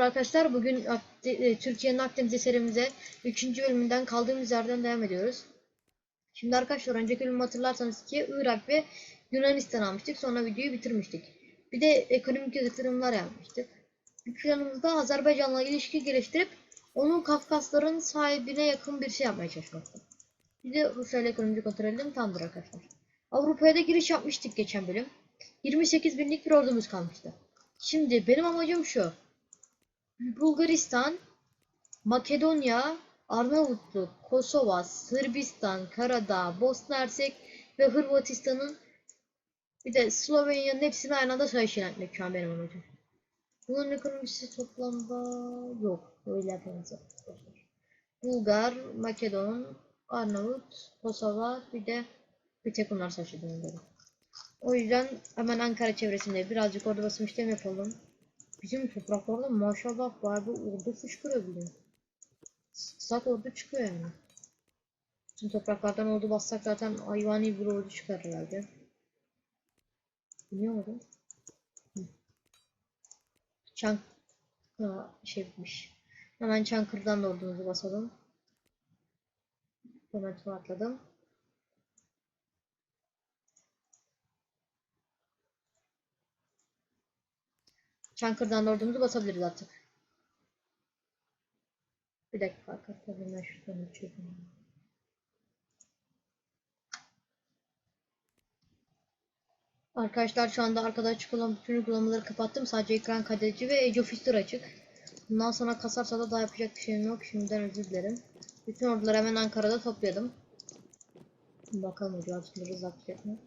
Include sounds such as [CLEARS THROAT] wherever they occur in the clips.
merhaba arkadaşlar. Bugün e, Türkiye'nin Akdeniz serimize 3. bölümünden kaldığımız yerden devam ediyoruz. Şimdi arkadaşlar önceki bölümü hatırlarsanız ki Irak ve Yunanistan almıştık. Sonra videoyu bitirmiştik. Bir de ekonomik yatırımlar yapmıştık. Bir planımızda Azerbaycan'la ilişki geliştirip onun Kafkasların sahibine yakın bir şey yapmaya çalışmaktı. Bir de Rusya ile ekonomik kontrolüm tamamdır arkadaşlar. Avrupa'ya da giriş yapmıştık geçen bölüm. 28 binlik bir ordumuz kalmıştı. Şimdi benim amacım şu. Bulgaristan, Makedonya, Arnavutluk, Kosova, Sırbistan, Karadağ, Bosna Hersek ve Hırvatistan'ın bir de Slovenya'nın hepsini aynı anda etmek şu an benim amacım. Bunun ekonomisi toplamda yok. Öyle yapamayız arkadaşlar. Bulgar, Makedon, Arnavut, Kosova bir de bir tek savaşı dönemleri. O yüzden hemen Ankara çevresinde birazcık orada basım işlemi yapalım. Bizim topraklarda maşallah bayağı bir ordu fışkırıyor bile. Sıksak ordu çıkıyor yani. Bütün topraklardan ordu bassak zaten hayvani bir ordu çıkar herhalde. Biliyor? Hı. Çank... Ha, şey bitmiş. Hemen Çankırı'dan da ordumuzu basalım. Hemen atladım. Çankırı'dan da ordumuzu basabiliriz artık. Bir dakika arkadaşlar ben şuradan açıyorum. Arkadaşlar şu anda arkada açık olan bütün uygulamaları kapattım. Sadece ekran kaydedici ve Age of History açık. Bundan sonra kasarsa da daha yapacak bir şeyim yok. Şimdiden özür dilerim. Bütün orduları hemen Ankara'da topladım. Bakalım hocam şimdi uzatacak mı?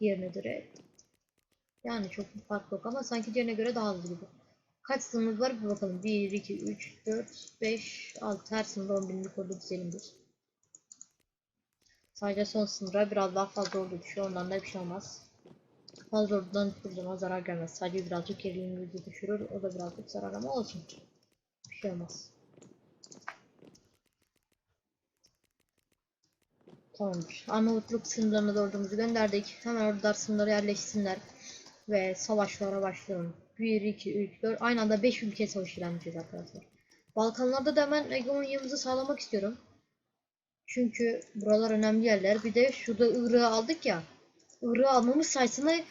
Diğerine göre yani çok bir fark yok ama sanki diğerine göre daha hızlı gibi. Kaç sınırımız var bir bakalım. 1, 2, 3, 4, 5, 6 her sınırda 10 binlik ordu dizelimdir. Sadece son sınıra biraz daha fazla ordu düşüyor. Ondan da bir şey olmaz. Fazla ordudan hiçbir zaman zarar gelmez. Sadece birazcık gerilimimizi düşürür. O da birazcık zarar ama olsun. Bir şey olmaz. Tamamdır. Arnavutluk sınırlarına da gönderdik. Hemen ordular sınırlara yerleşsinler. Ve savaşlara başlayalım. 1, 2, 3, 4. Aynı anda 5 ülke savaşı ilan edeceğiz arkadaşlar. Balkanlarda da hemen hegemonyamızı sağlamak istiyorum. Çünkü buralar önemli yerler. Bir de şurada Irak'ı aldık ya. Irak'ı almamız sayesinde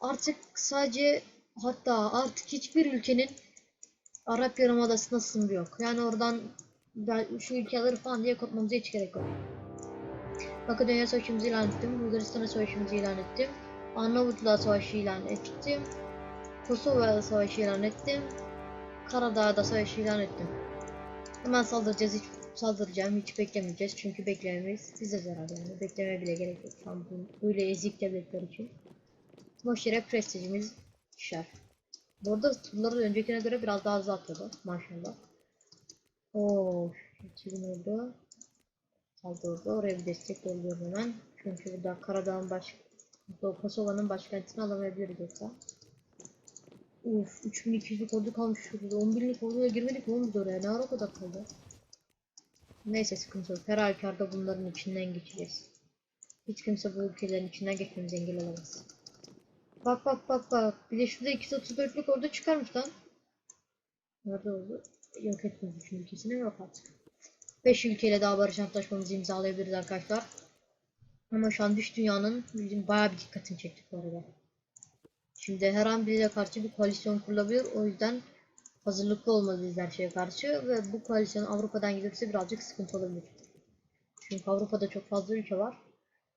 artık sadece hatta artık hiçbir ülkenin Arap Yarımadası'na sınırı yok. Yani oradan şu ülkeleri falan diye korkmamıza hiç gerek yok. Makedonya savaşımızı ilan ettim. Bulgaristan'a savaşımızı ilan ettim. Arnavutluğa savaşı ilan ettim. Kosova'ya savaşı ilan ettim. Karadağ'da savaşı ilan ettim. Hemen saldıracağız. Hiç saldıracağım. Hiç beklemeyeceğiz. Çünkü beklemeyiz. Bize zarar yani. Beklemeye bile gerek yok. Şu an bu öyle ezik devletler için. Boş yere prestijimiz düşer. Bu arada turları öncekine göre biraz daha hızlı atladı. Maşallah. Oo, çizim oldu. Saldırdı. Oraya bir destek yolluyorum hemen. Çünkü burada Karadağ'ın baş... Kosova'nın başkentini alamayabiliriz yoksa. Uf 3200'lük ordu kalmış şurada. 11'lik orduya girmedik mi biz oraya? Ne ara kadar kaldı? Neyse sıkıntı yok. Her halükarda bunların içinden geçeceğiz. Hiç kimse bu ülkelerin içinden geçmemize engel olamaz. Bak bak bak bak. Bir de şurada 234'lük ordu çıkarmış lan. Nerede oldu? Yok etmedi çünkü ülkesine yok artık. 5 ülkeyle daha barış antlaşmamızı imzalayabiliriz arkadaşlar. Ama şu an dış dünyanın bizim bayağı bir dikkatini çektik bu arada. Şimdi her an bize karşı bir koalisyon kurulabilir. O yüzden hazırlıklı olmalıyız her şeye karşı. Ve bu koalisyon Avrupa'dan gelirse birazcık sıkıntı olabilir. Çünkü Avrupa'da çok fazla ülke var.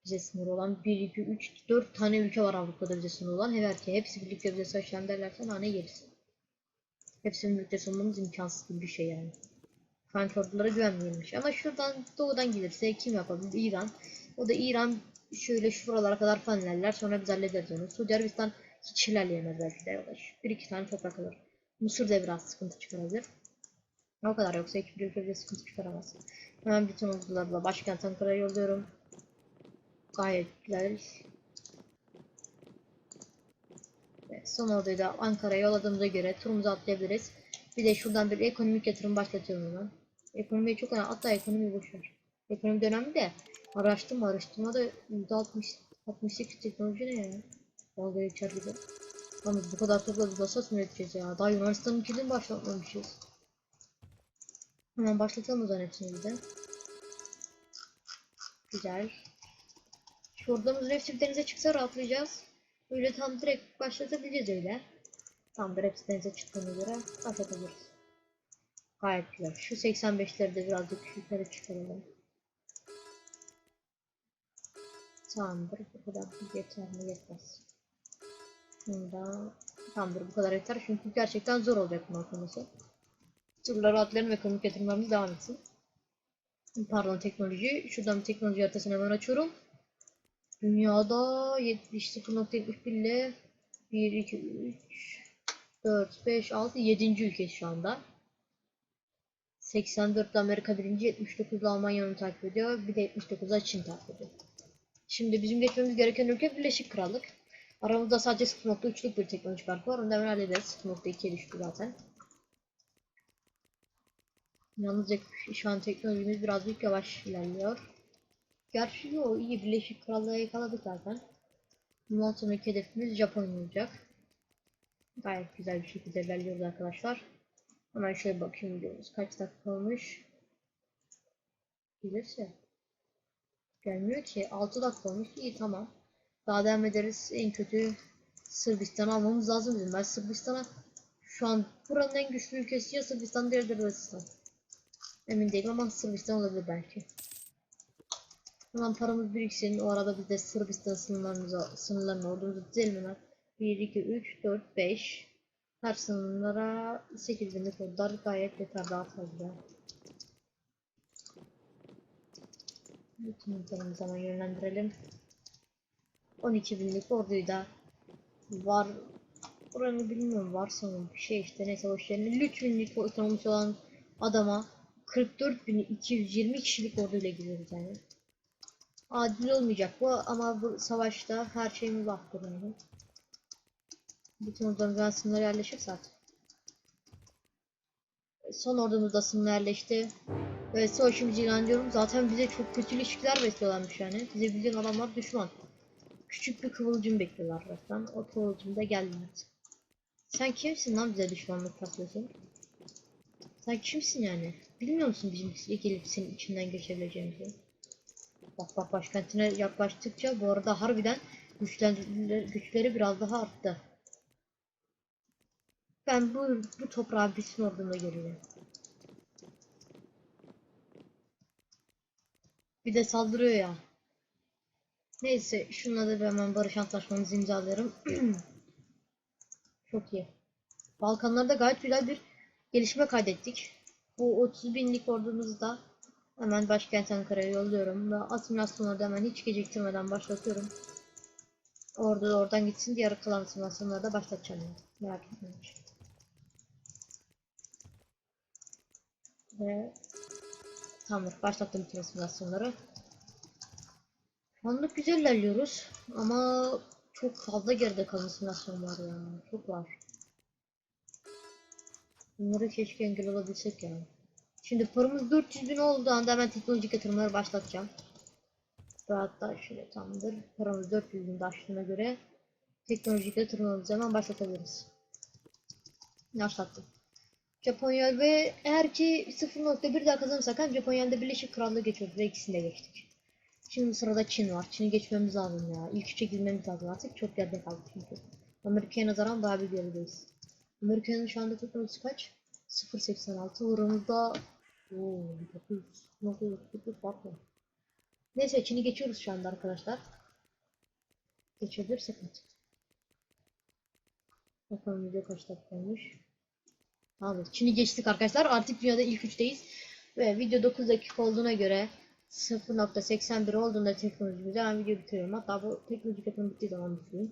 Bize sınır olan 1, 2, 3, 4 tane ülke var Avrupa'da bize sınır olan. Her ki hepsi birlikte bize savaşan derlerse nane yeriz. Hepsini birlikte sunmamız imkansız gibi bir şey yani. Frank ordulara güvenmiyormuş. Ama şuradan doğudan gelirse kim yapabilir? İran. O da İran şöyle şuralara kadar falan ilerler. Sonra biz hallederiz onu. Suudi Arabistan hiç ilerleyemez belki de yavaş. Bir iki tane toprak alır. Mısır da biraz sıkıntı çıkarabilir. O kadar yoksa hiçbir ülke bize sıkıntı çıkaramaz. Hemen bütün ordularla başkent Ankara'ya yolluyorum. Gayet güzel. Evet, son orduyu da Ankara'ya yolladığımıza göre turumuzu atlayabiliriz. Bir de şuradan bir ekonomik yatırım başlatıyorum hemen. Ekonomiye çok önemli. Hatta ekonomi boşver. Ekonomi önemli de araştırma araştırma da %60 68 teknoloji ne ya? Dalga geçer gibi. Ama bu kadar topladık nasıl üreteceğiz ya? Daha Yunanistan'ınkini başlatmamışız. Hemen başlatalım o zaman hepsini bir de. Güzel. Şu ordamızın hepsi denize çıksa rahatlayacağız. Öyle tam direkt başlatabileceğiz öyle. Tamamdır hepsi denize çıktığına göre başlatabiliriz. Gayet güzel. Şu 85'leri de birazcık yukarı çıkaralım. Tamamdır. Bu kadar yeter mi yetmez. Şunu da tamamdır bu kadar yeter. Çünkü gerçekten zor olacak bunun konusu. Turları atlayalım ve ekonomik yatırımlarımız devam etsin. Pardon teknoloji. Şuradan bir teknoloji haritasını hemen açıyorum. Dünyada 70.71 ile 1, 2, 3, 4, 5, 6, 7. ülke şu anda. 84 Amerika birinci, 79 Almanya onu takip ediyor. Bir de 79'da Çin takip ediyor. Şimdi bizim geçmemiz gereken ülke Birleşik Krallık. Aramızda sadece 0.3'lük bir teknoloji farkı var. Onu hemen hallederiz. 0.2'ye düştü zaten. Yalnızca şu an teknolojimiz birazcık yavaş ilerliyor. Gerçi yo iyi Birleşik Krallığı yakaladık zaten. Bundan hedefimiz Japonya olacak. Gayet güzel bir şekilde ilerliyoruz arkadaşlar. Hemen şöyle bakayım diyoruz. Kaç dakika olmuş? Gelirse. Gelmiyor ki. 6 dakika olmuş. İyi tamam. Daha devam ederiz. En kötü Sırbistan almamız lazım bizim. Ben Sırbistan'a şu an buranın en güçlü ülkesi ya Sırbistan diğer de Hırvatistan. Emin değilim ama Sırbistan olabilir belki. Hemen paramız biriksin. O arada biz de Sırbistan sınırlarımıza, sınırlarına ordumuzu dizelim hemen. 1, 2, 3, 4, 5. Her sınırlara 8 binlik ordular gayet yeter daha fazla. Bütün hemen yönlendirelim. 12 binlik orduyu da var. Buranı bilmiyorum var sanırım bir şey işte neyse boş. 53 binlik otonomisi olan adama 44.220 kişilik orduyla gidiyoruz yani. Adil olmayacak bu ama bu savaşta her şeyimiz baktı yani. Bütün ordumuzdan sınır yerleşir zaten. Son ordumuz da sınır yerleşti. Ve savaşımızı ilan ediyorum. Zaten bize çok kötü ilişkiler bekliyorlarmış yani. Bize bildiğin adamlar düşman. Küçük bir kıvılcım bekliyorlar resmen. O kıvılcım da geldi. Sen kimsin lan bize düşmanlık taslıyorsun? Sen kimsin yani? Bilmiyor musun bizim gelip senin içinden geçebileceğimizi? Bak bak başkentine yaklaştıkça bu arada harbiden güçleri, güçleri biraz daha arttı. Ben bu, bu toprağı bütün ordumla görüyorum. Bir de saldırıyor ya. Neyse şununla da hemen barış antlaşmamızı imzalıyorum. [CLEARS THROAT] Çok iyi. Balkanlarda gayet güzel bir gelişme kaydettik. Bu 30 binlik ordumuzu da hemen başkent Ankara'ya yolluyorum ve asimilasyonu da hemen hiç geciktirmeden başlatıyorum. Da oradan gitsin diğer kalan asimilasyonları da başlatacağım. Merak etmeyin. Ve tamamdır başlattım bütün asimilasyonları. Şu anlık güzel ilerliyoruz ama çok fazla geride kalan simülasyon var ya. Çok var. Bunları keşke engel olabilsek yani. Şimdi paramız 400 bin olduğu anda hemen teknolojik yatırımları başlatacağım. Hatta şöyle tamamdır. Paramız 400 bin aştığına göre teknolojik yatırımlarımızı hemen başlatabiliriz. Başlattım. Japonya ve eğer ki 0.1 daha kazanırsak hem Japonya de Birleşik Krallığı geçiyoruz ve ikisini de geçtik. Şimdi sırada Çin var. Çin'i geçmemiz lazım ya. İlk üçe girmemiz lazım artık. Çok geride kaldık çünkü. Amerika'ya nazaran daha bir gerideyiz. Amerika'nın şu anda teknolojisi kaç? 0.86. Oranımızda Oo, 9. 9. fark var. Neyse Çin'i geçiyoruz şu anda arkadaşlar. Geçebilirsek artık. Bakalım video kaç dakika Abi Çin'i geçtik arkadaşlar. Artık dünyada ilk üçteyiz. Ve video 9 dakika olduğuna göre 0.81 olduğunda teknolojimizi ben video bitiriyorum. Hatta bu teknolojik yatırım bittiği zaman bitireyim.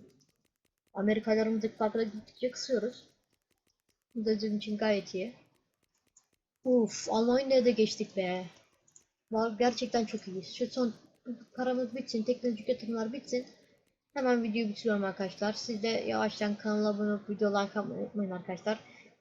Amerikalarımızdaki farkları gittikçe kısıyoruz. Bu da bizim için gayet iyi. Uf, Almanya'ya da geçtik be. Var gerçekten çok iyiyiz. Şu son paramız bitsin, teknolojik yatırımlar bitsin. Hemen videoyu bitiriyorum arkadaşlar. Siz de yavaştan kanala abone olup video like atmayı unutmayın arkadaşlar.